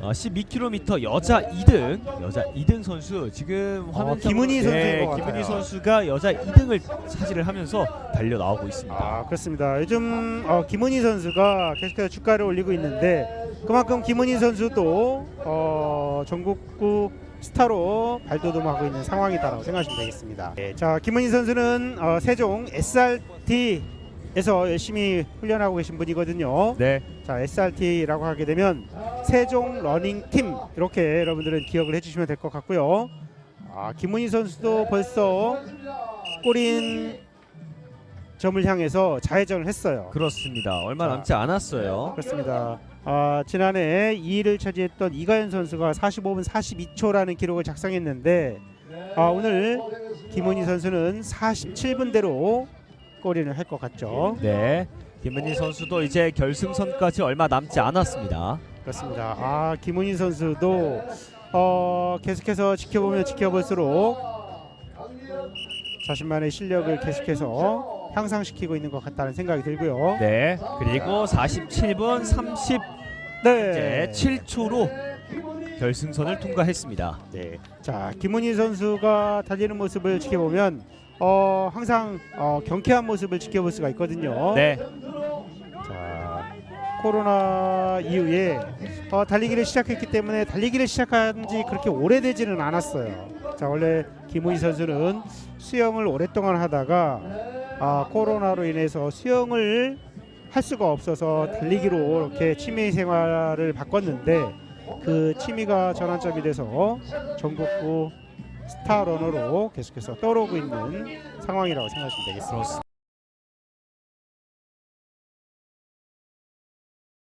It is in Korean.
어, 12km 여자 2등 여자 2등 선수 지금 화면 어, 김은희 선수인 것 김은희 같아요. 선수가 여자 2등을 차지를 하면서 달려 나오고 있습니다. 아 그렇습니다. 요즘 어, 김은희 선수가 계속해서 주가를 올리고 있는데 그만큼 김은희 선수도 어, 전국구 스타로 발돋움하고 있는 상황이다라고 생각하시면 되겠습니다. 네, 자 김은희 선수는 어, 세종 SRT 에서 열심히 훈련하고 계신 분이거든요. 네, 자 SRT라고 하게 되면 세종 러닝 팀 이렇게 여러분들은 기억을 해주시면 될 것 같고요. 아 김은희 선수도 벌써 꼬린 점을 향해서 좌회전을 했어요. 그렇습니다. 얼마 자. 남지 않았어요. 그렇습니다. 아, 지난해 2위를 차지했던 이가연 선수가 45분 42초라는 기록을 작성했는데 아, 오늘 김은희 선수는 47분대로 꼬리를 할것 같죠. 네, 김은희 선수도 이제 결승선까지 얼마 남지 않았습니다. 그렇습니다. 아 김은희 선수도 어, 계속해서 지켜보면 지켜볼수록 자신만의 실력을 계속해서 향상시키고 있는 것 같다는 생각이 들고요. 네, 그리고 47분 30 네. 이제 7초로 결승선을 통과했습니다. 네. 자 김은희 선수가 달리는 모습을 지켜보면 어, 항상 어, 경쾌한 모습을 지켜볼 수가 있거든요. 네, 자 코로나 이후에 어, 달리기를 시작했기 때문에 달리기를 시작한 지 그렇게 오래되지는 않았어요. 자 원래 김은희 선수는 수영을 오랫동안 하다가 아, 코로나로 인해서 수영을 할 수가 없어서 달리기로 이렇게 취미 생활을 바꿨는데 그 취미가 전환점이 돼서 전국구 스타 러너로 계속해서 떠오르고 있는 상황이라고 생각하시면 되겠습니다.